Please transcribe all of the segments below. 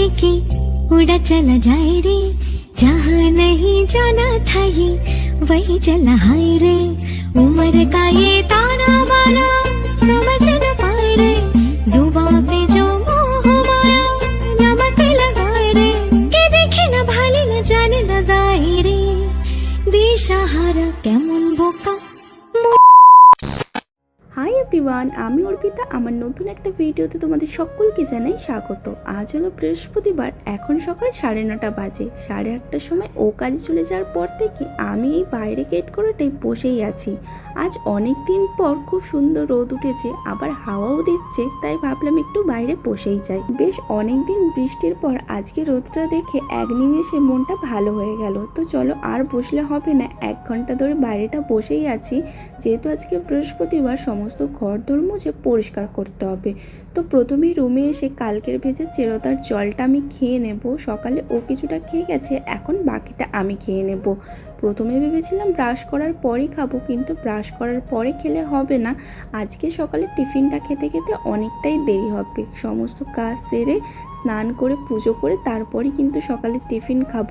लेके उड़ा चला जाए रे जहाँ नहीं जाना था ये वही चला हाय रे उम्र का ये ताना बाना समझ न पाए रे जुबा पे जो मोह माया नमक लगाए रे के देखे न भाले न जाने न गाए রে দিশাহারা কেমন বোকা হাই এভরিওয়ান আমি অর্পিতা, আমার নতুন একটা ভিডিওতে তোমাদের সকলকে জানাই স্বাগত। আজ হলো বৃহস্পতিবার, এখন সকাল সাড়ে নটা বাজে। সাড়ে আটটার সময় ও কাজে চলে যাওয়ার পর থেকে আমি এই বাইরে গেট করাটাই বসেই আছি। আজ অনেক দিন পর খুব সুন্দর রোদ উঠেছে, আবার হাওয়াও দিচ্ছে, তাই ভাবলাম একটু বাইরে বসেই যাই। বেশ অনেক দিন বৃষ্টির পর আজকে রোদটা দেখে এক নিমেষে মনটা ভালো হয়ে গেল। তো চলো আর বসলে হবে না, এক ঘণ্টা ধরে বাইরেটা বসেই আছি, যেহেতু আজকে বৃহস্পতিবার, সমস্ত ঘর দোর মুছে পরিষ্কার করতে হবে। তো প্রথমেই রুমে এসে কালকের ভেজে চেরোতার জলটা আমি খেয়ে নেব। সকালে ও কিছুটা খেয়ে গেছে, এখন বাকিটা আমি খেয়ে নেব। প্রথমে ভেবেছিলাম ব্রাশ করার পরই খাব, কিন্তু ব্রাশ করার পরে খেলে হবে না। আজকে সকালে টিফিনটা খেতে খেতে অনেকটাই দেরি হবে। সমস্ত কাজ সেরে স্নান করে পুজো করে তারপরে কিন্তু সকালে টিফিন খাব।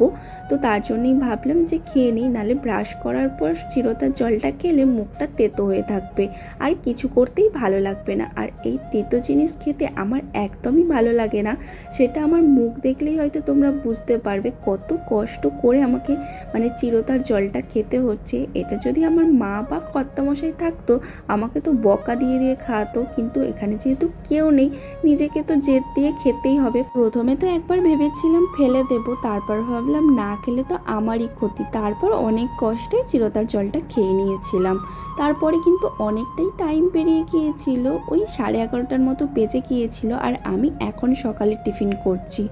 তো তার জন্যই ভাবলাম যে খেয়ে নিই, নালে ব্রাশ করার পর চিরতার জলটা খেলে মুখটা তেতো হয়ে থাকবে। আর কিছু করতেই ভালো লাগবে না। আর এই তেতো জিনিস খেতে আমার একদমই ভালো লাগে না। সেটা আমার মুখ দেখলেই হয়তো তোমরা বুঝতে পারবে কত কষ্ট করে আমাকে মানে চিরতার জলটা খেতে হচ্ছে। এটা যদি আমার মা বা কর্তামশাই থাকতো, আমাকে তো বকা দিয়ে দিয়ে খাওয়াতো। কিন্তু এখানে যেহেতু কেউ নেই, নিজেকে তো জেদ দিয়ে খেতেই হবে। প্রথমে তো একবার ভেবেছিলাম ফেলে দেব, তারপর ভাবলাম না খেলে তো আমারই ক্ষতি। তারপর অনেক কষ্টে চিরতার জলটা খেয়ে নিয়েছিলাম। তারপরে কিন্তু অনেকটাই টাইম পেরিয়ে গিয়েছিল, ওই সাড়ে এগারোটার মতো বেজে গিয়েছিল আর আমি এখন সকালে টিফিন করছি।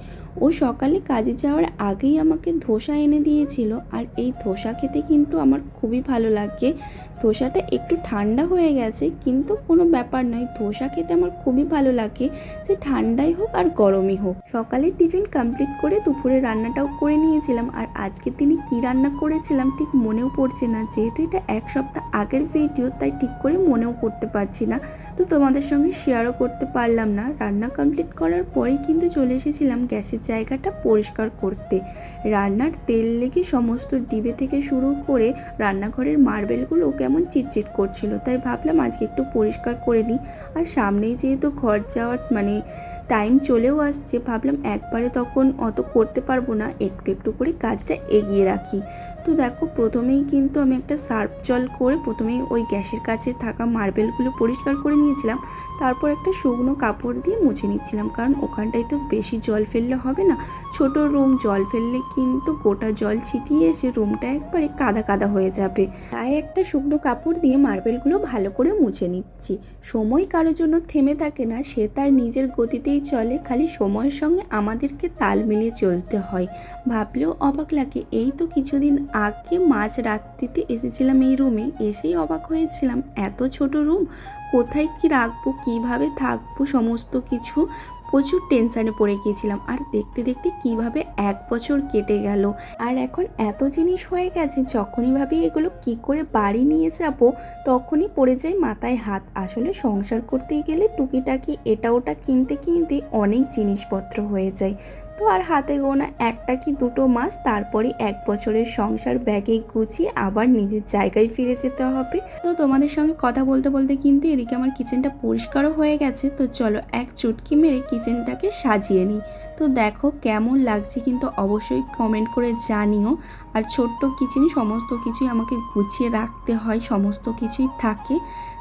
ও সকালে কাজে যাওয়ার আগেই আমাকে ধোসা এনে দিয়েছিল। আর এই ধোসা খেতে কিন্তু আমার খুবই ভালো লাগে। ধোসাটা একটু ঠান্ডা হয়ে গেছে, কিন্তু কোনো ব্যাপার নয়। ধোসা খেতে আমার খুবই ভালো লাগে, সে ঠান্ডাই হোক আর গরমই হোক। সকালে টিফিন কমপ্লিট করে দুপুরে রান্নাটাও করে নিয়েছিলাম, আর আজকে তিনি কি রান্না করেছিলাম ঠিক মনেও পড়ছে না। যেহেতু এটা এক সপ্তাহ আগের ভিডিও তাই ঠিক করে মনেও করতে পারছি না। তো তোমাদের সঙ্গে শেয়ারও করতে পারলাম না। রান্না কমপ্লিট করার পরেই কিন্তু চলে এসেছিলাম গ্যাসের জায়গাটা পরিষ্কার করতে। রান্নার তেল লেগে সমস্ত ডিবে থেকে শুরু করে রান্নাঘরের মার্বেলগুলো কেমন চিটচিট করছিল, তাই ভাবলাম আজকে একটু পরিষ্কার করে নিই। আর সামনেই যেহেতু ঘর যাওয়ার মানে টাইম চলেও আসছে, ভাবলাম একবারে তখন অত করতে পারব না, একটু একটু করে কাজটা এগিয়ে রাখি। তো দেখো, প্রথমেই কিন্তু আমি একটা সার্ফ জল করে প্রথমেই ওই গ্যাসের কাছে থাকা মার্বেলগুলো পরিষ্কার করে নিয়েছিলাম। তারপর একটা শুকনো কাপড় দিয়ে মুছে নিচ্ছিলাম। কারণ ওখানটায় তো বেশি জল ফেললে হবে না। ছোট রুম, জল ফেললে কিন্তু গোটা জল ছিটিয়ে এসে রুমটা একবারে কাদা কাদা হয়ে যাবে। তাই একটা শুকনো কাপড় দিয়ে মার্বেলগুলো ভালো করে মুছে নিচ্ছি। সময় কারোর জন্য থেমে থাকে না, সে তার নিজের গতিতেই চলে। খালি সময়ের সঙ্গে আমাদেরকে তাল মিলিয়ে চলতে হয়। ভাবলেও অবাক লাগে, এই তো কিছুদিন আগে মাঝ রাত্রিতে এসেছিলাম এই রুমে। এসেই অবাক হয়েছিলাম, এত ছোট রুম। কোথায় কি রাখব, কীভাবে থাকব, সমস্ত কিছু প্রচুর টেনশানে পড়ে গিয়েছিলাম। আর দেখতে দেখতে কীভাবে এক বছর কেটে গেল। আর এখন এত জিনিস হয়ে গেছে, যখনই ভাবি এগুলো কি করে বাড়ি নিয়ে যাব, তখনই পড়ে যায় মাথায় হাত। আসলে সংসার করতে গেলে টুকিটাকি এটা ওটা কিনতে কিনতে অনেক জিনিসপত্র হয়ে যায়। তো আর হাতে গোনা একটা কি দুটো মাস তারপরে এক বছরের সংসার ব্যাগে গুছিয়ে আবার নিজের জায়গায় ফিরে যেতে হবে। তো তোমাদের সঙ্গে কথা বলতে বলতে কিন্তু এদিকে আমার কিচেনটা পরিষ্কারও হয়ে গেছে। তো চলো এক চুটকি মেরে কিচেনটাকে সাজিয়ে নিই। তো দেখো কেমন লাগছে কিন্তু অবশ্যই কমেন্ট করে জানিও। আর ছোট্ট কিচেন সমস্ত কিছুই আমাকে গুছিয়ে রাখতে হয়, সমস্ত কিছুই থাকে।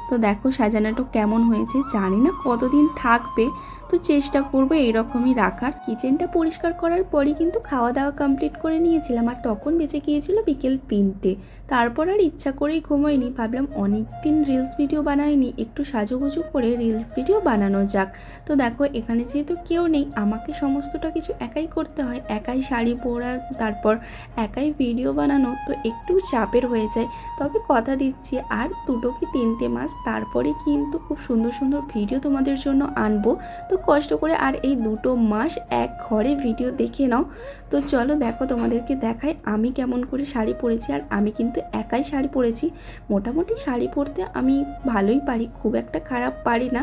তো দেখো সাজানোটা কেমন হয়েছে, জানি না কতদিন থাকবে। তো চেষ্টা করব এইরকমই রাখার। কিচেনটা পরিষ্কার করার পরই কিন্তু খাওয়া দাওয়া কমপ্লিট করে নিয়েছিলাম। আর তখন বেঁচে গিয়েছিল বিকেল তিনটে। তারপর আর ইচ্ছা করেই ঘুমোয়নি। ভাবলাম অনেক দিন রিলস ভিডিও বানাইনি। একটু সাজুগুজু করে রিলস ভিডিও বানানো যাক। তো দেখো, এখানে যেহেতু কেউ নেই, আমাকে সমস্তটা কিছু একাই করতে হয়। একাই শাড়ি পরা, তারপর একাই ভিডিও বানানো, তো একটু চাপের হয়ে যায়। তবে কথা দিচ্ছি, আর দুটো কি তিনটে মাস? তারপরে কিন্তু খুব সুন্দর সুন্দর ভিডিও তোমাদের জন্য আনব। তো কষ্ট করে আর এই দুটো মাস এক ঘরে ভিডিও দেখে নাও। তো চলো দেখো তোমাদেরকে দেখাই আমি কেমন করে শাড়ি পরেছি আর আমি কিন্তু একাই শাড়ি পরেছি। মোটামুটি শাড়ি পরতে আমি ভালোই পারি, খুব একটা খারাপ পারি না।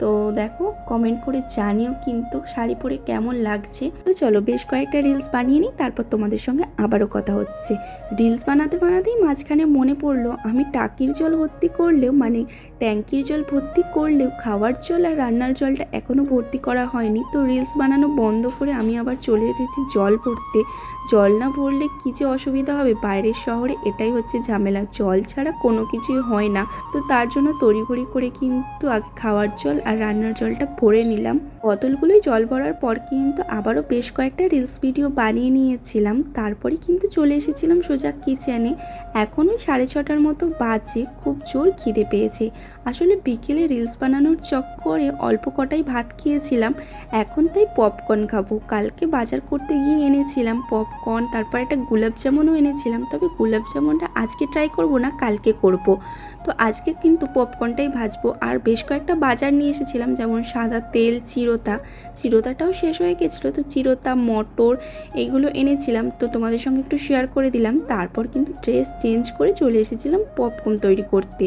তো দেখো কমেন্ট করে জানিও কিন্তু শাড়ি পরে কেমন লাগছে। তো চলো বেশ কয়েকটা রিলস বানিয়ে নিই, তারপর তোমাদের সঙ্গে আবারও কথা হচ্ছে। রিলস বানাতে বানাতেই মাঝখানে মনে পড়ল, আমি টাকির জল ভর্তি করলেও মানে ট্যাঙ্কির জল ভর্তি করলেও, খাওয়ার জল আর রান্নার জলটা এখনও ভর্তি করা হয়নি। তো রিলস বানানো বন্ধ করে আমি আবার চলে এসেছি জল ভরতে। জল না ভরলে কী যে অসুবিধা হবে? বাইরের শহরে এটাই হচ্ছে ঝামেলা। জল ছাড়া কোনো কিছুই হয় না। তো তার জন্য তড়িঘড়ি করে কিন্তু আগে খাওয়ার জল আর রান্নার জলটা ভরে নিলাম। বোতলগুলোই জল ভরার পর কিন্তু আবারও বেশ কয়েকটা রিলস ভিডিও বানিয়ে নিয়েছিলাম। তারপরে কিন্তু চলে এসেছিলাম সোজা কিচেনে এখন ওই সাড়ে ছটার মতো বাজে। খুব জোর খিদে পেয়েছে। আসলে বিকেলে রিলস বানানোর চক্করে অল্প কটাই ভাত খেয়েছিলাম, এখন তাই পপকর্ন খাব। কালকে বাজার করতে গিয়ে এনেছিলাম পপকর্ন তারপর একটা জামুনও এনেছিলাম, তবে জামুনটা আজকে ট্রাই করব না, কালকে করব। তো আজকে কিন্তু পপকর্নটাই ভাজবো। আর বেশ কয়েকটা বাজার নিয়ে এসেছিলাম, যেমন সাদা তেল, চিরতা। চিরতাটাও শেষ হয়ে গেছিল, তো চিরতা, মটর এইগুলো এনেছিলাম। তো তোমাদের সঙ্গে একটু শেয়ার করে দিলাম। তারপর কিন্তু ড্রেস চেঞ্জ করে চলে এসেছিলাম পপকর্ন তৈরি করতে।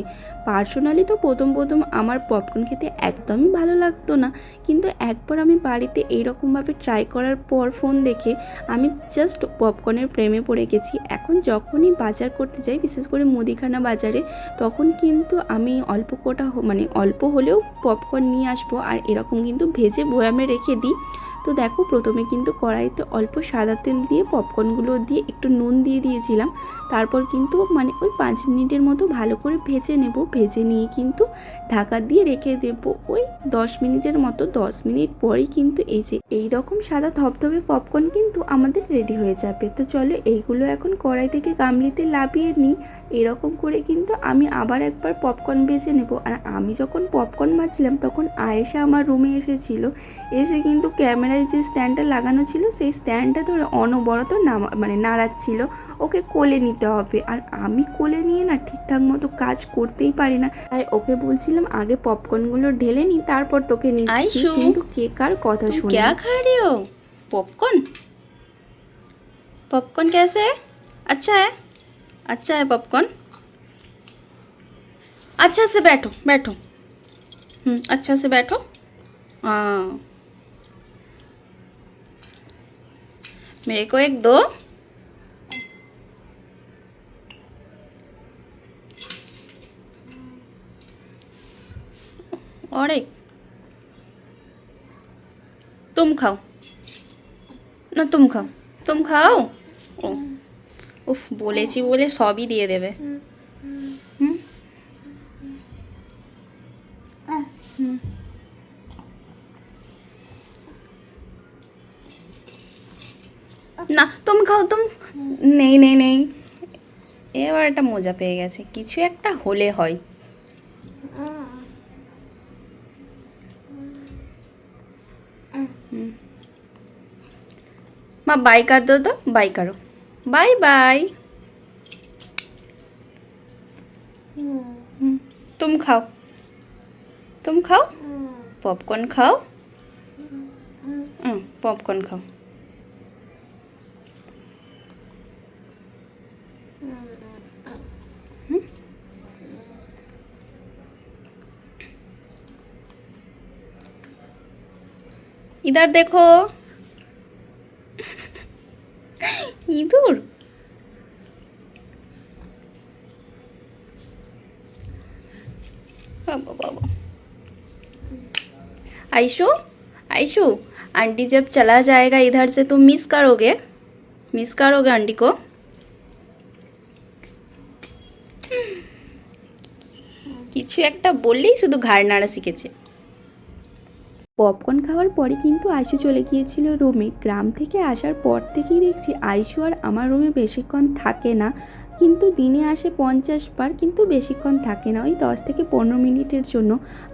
পার্সোনালি তো প্রথম প্রথম আমার পপকর্ন খেতে একদমই ভালো লাগতো না। কিন্তু একবার আমি বাড়িতে এইরকমভাবে ট্রাই করার পর ফোন দেখে আমি জাস্ট পপকর্নের প্রেমে পড়ে গেছি। এখন যখনই বাজার করতে যাই, বিশেষ করে মুদিখানা বাজারে, তখন কিন্তু আমি অল্প কোটা মানে অল্প হলেও পপকর্ন নিয়ে আসব। আর এরকম কিন্তু ভেজে বয়ামে রেখে দিই। তো দেখো, প্রথমে কিন্তু কড়াইতে অল্প সাদা তেল দিয়ে পপকর্নগুলো দিয়ে একটু নুন দিয়ে দিয়েছিলাম। তারপর কিন্তু মানে ওই পাঁচ মিনিটের মতো ভালো করে ভেজে নেব। ভেজে নিয়ে কিন্তু ঢাকা দিয়ে রেখে দেব। ওই দশ মিনিটের মতো, দশ মিনিট পরেই কিন্তু এই যে এই রকম সাদা ধবধবে পপকর্ন কিন্তু আমাদের রেডি হয়ে যাবে। তো চলো, এইগুলো এখন কড়াই থেকে গামলিতে লাভিয়ে নিই। এরকম করে কিন্তু আমি আবার একবার পপকর্ন বেজে নেব। আর আমি যখন পপকর্ন ভাজছিলাম তখন আয়েশা আমার রুমে এসেছিল। এসে কিন্তু ক্যামেরায় যে স্ট্যান্ডটা লাগানো ছিল সেই স্ট্যান্ডটা ধরে অনবরত নামা মানে নাড়াচ্ছিল ওকে কোলে নিতে হবে আর আমি কোলে নিয়ে না ঠিকঠাক মতো কাজ করতেই পারি না তাই ওকে বলছিলাম আগে পপকর্নগুলো ঢেলে নি তারপর তোকে নিচ্ছি আইসু, কিন্তু কে কার কথা तुम শুনে क्या खा रही हो पॉपकॉर्न पॉपकॉर्न कैसे है अच्छा है अच्छा है पॉपकॉर्न अच्छा से बैठो बैठो हम्म अच्छा से बैठो हाँ मेरे को एक दो और एक तुम खाओ না তুম খাও তুম খাও ও উফ বলেছি বলে সবই দিয়ে দেবে তুম নেই নেই নেই। এবার একটা মজা পেয়ে গেছে। কিছু একটা হলে হয়। মা বাই কার দো তো বাই কারও। Bye bye. তুম খাও। তুম খাও? পপকর্ন খাও? পপকর্ন খাও। इधर देखो ইঁদুর बाबा बाबा आयशु आयशु आंटी जब चला जाएगा इधर से तुम मिस करोगे मिस करोगे आंटी को কিছু একটা বললেই শুধু ঘাড় নাড়া শিখেছে পপকর্ন খাওয়ার পরে কিন্তু আইসু চলে গিয়েছিল রুমে। গ্রাম থেকে আসার পর থেকেই দেখছি আইসু আর আমার রুমে বেশিক্ষণ থাকে না। কিন্তু দিনে আসে পঞ্চাশ বার, কিন্তু বেশিক্ষণ থাকে না। ওই দশ থেকে পনেরো মিনিটের জন্য।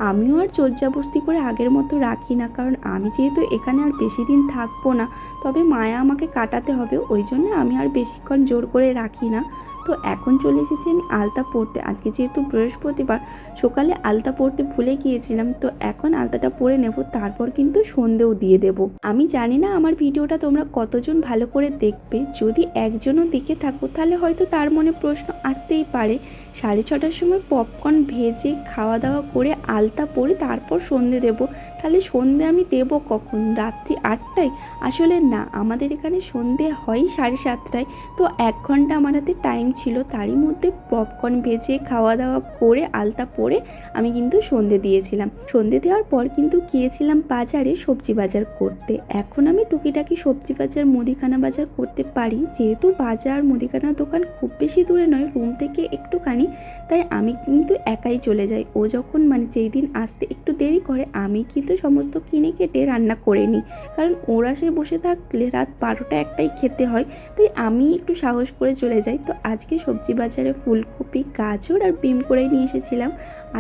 আমিও আর চর্যাবস্তি করে আগের মতো রাখি না। কারণ আমি যেহেতু এখানে আর বেশি দিন থাকব না, তবে মায়া আমাকে কাটাতে হবে। ওই জন্য আমি আর বেশিক্ষণ জোর করে রাখি না। তো এখন চলে এসেছি আমি আলতা পড়তে। আজকে যেহেতু বৃহস্পতিবার, সকালে আলতা পড়তে ভুলে গিয়েছিলাম, তো এখন আলতাটা পরে নেব, তারপর কিন্তু সন্ধেও দিয়ে দেব। আমি জানি না আমার ভিডিওটা তোমরা কতজন ভালো করে দেখবে, যদি একজনও দেখে থাকো, তাহলে হয়তো তার মনে প্রশ্ন আসতেই পারে। সাড়ে ছটার সময় পপকর্ন ভেজে খাওয়া দাওয়া করে আলতা পরে তারপর সন্ধে দেব। তাহলে সন্ধে আমি দেব কখন? রাত্রি আটটায়? আসলে না, আমাদের এখানে সন্ধে হয় সাড়ে সাতটায়। তো এক ঘণ্টা আমার হাতে টাইম ছিল। তারই মধ্যে পপকর্ন ভেজে খাওয়া দাওয়া করে আলতা পরে আমি কিন্তু সন্ধে দিয়েছিলাম। সন্ধে দেওয়ার পর কিন্তু গিয়েছিলাম বাজারে সবজি বাজার করতে। এখন আমি টুকিটাকি সবজি বাজার, মুদিখানা বাজার করতে পারি। যেহেতু বাজার মুদিখানা দোকান খুব বেশি দূরে নয় রুম থেকে একটুখানি তাই আমি কিন্তু একাই চলে যাই। ও যখন মানে যেই দিন আসতে একটু দেরি করে, আমি কিন্তু সমস্ত কিনে কেটে রান্না করে নিই। কারণ ওরা সে বসে থাকলে রাত বারোটা একটাই খেতে হয়। তাই আমি একটু সাহস করে চলে যাই। তো আজকে সবজি বাজারে ফুলকপি, গাজর আর বিম করে নিয়ে এসেছিলাম।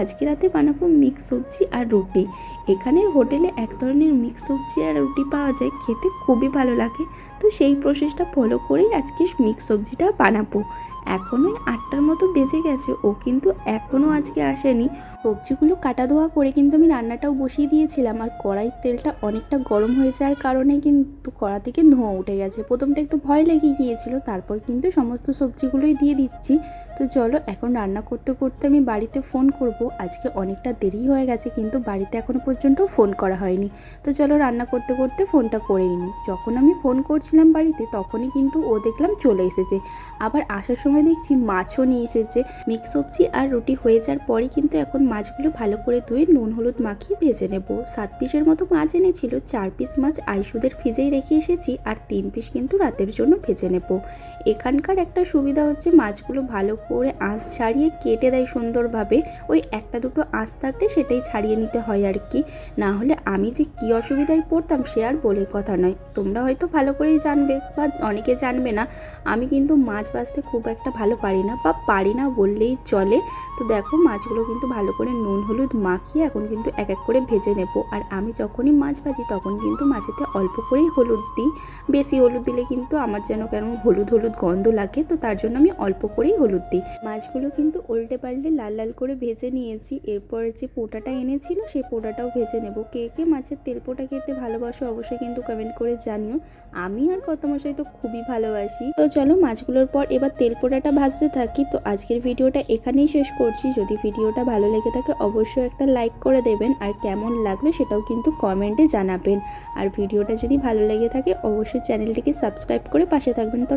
আজকে রাতে বানাবো মিক্স সবজি আর রুটি। এখানের হোটেলে এক ধরনের মিক্স সবজি আর রুটি পাওয়া যায়, খেতে খুবই ভালো লাগে। তো সেই প্রসেসটা ফলো করেই আজকে মিক্স সবজিটা বানাবো। এখন ওই আটটার মতো বেজে গেছে, ও কিন্তু এখনও আজকে আসেনি। সবজিগুলো কাটা ধোয়া করে কিন্তু আমি রান্নাটাও বসিয়ে দিয়েছিলাম, আর কড়াইয়ের তেলটা অনেকটা গরম হয়ে যাওয়ার কারণে কিন্তু কড়া থেকে ধোঁয়া উঠে গেছে। প্রথমটা একটু ভয় লেগে গিয়েছিল, তারপর কিন্তু সমস্ত সবজিগুলোই দিয়ে দিচ্ছি। তো চলো এখন রান্না করতে করতে আমি বাড়িতে ফোন করব। আজকে অনেকটা দেরি হয়ে গেছে কিন্তু বাড়িতে এখনও পর্যন্ত ফোন করা হয়নি। তো চলো রান্না করতে করতে ফোনটা করেই নিই। যখন আমি ফোন করছিলাম বাড়িতে তখনই কিন্তু ও দেখলাম চলে এসেছে। আবার আসার সময় দেখছি মাছও নিয়ে এসেছে। মিক্স সবজি আর রুটি হয়ে যাওয়ার পরে কিন্তু এখন মাছগুলো ভালো করে ধুয়ে নুন, হলুদ মাখিয়ে ভেজে নেব। সাত পিসের মতো মাছ এনেছিল, চার পিস মাছ আইসুদের ফ্রিজেই রেখে এসেছি আর তিন পিস কিন্তু রাতের জন্য ভেজে নেব। এখানকার একটা সুবিধা হচ্ছে মাছগুলো ভালো করে আঁশ ছাড়িয়ে কেটে দেয় সুন্দরভাবে। ওই একটা দুটো আঁশ থাকলে সেটাই ছাড়িয়ে নিতে হয় আর কি। না হলে আমি যে কী অসুবিধায় পড়তাম সে আর বলে কথা নয়। তোমরা হয়তো ভালো করেই জানবে বা অনেকে জানবে না। আমি কিন্তু মাছ বাছতে খুব একটা ভালো পারি না বা পারি না বললেই চলে। তো দেখো মাছগুলো কিন্তু ভালো করে নুন, হলুদ মাখিয়ে এখন কিন্তু এক এক করে ভেজে নেব। আর আমি যখনই মাছ ভাজি তখন কিন্তু মাছেতে অল্প করেই হলুদ দিই। বেশি হলুদ দিলে কিন্তু আমার যেন কেন হলুদ হলুদ গন্ধ লাগে। তো তার জন্য আমি অল্প করেই হলুদ দিই। মাছগুলো কিন্তু উল্টে পাল্টে লাল লাল করে ভেজে নিয়েছি। এরপর যে পোটাটা এনেছিল, সেই পোটাটাও ভেজে নেব। কে কে মাছের তেল পোটা খেতে ভালোবাসো অবশ্যই কিন্তু কমেন্ট করে জানিও। আমি আর কত মশাই তো খুবই ভালোবাসি। তো চলো মাছগুলোর পর এবার তেল পোটাটা ভাজতে থাকি। তো আজকের ভিডিওটা এখানেই শেষ করছি। যদি ভিডিওটা ভালো লেগে থাকে অবশ্যই একটা লাইক করে দেবেন। আর কেমন লাগল সেটাও কিন্তু কমেন্টে জানাবেন। আর ভিডিওটা যদি ভালো লেগে থাকে অবশ্যই চ্যানেলটিকে সাবস্ক্রাইব করে পাশে থাকবেন। তো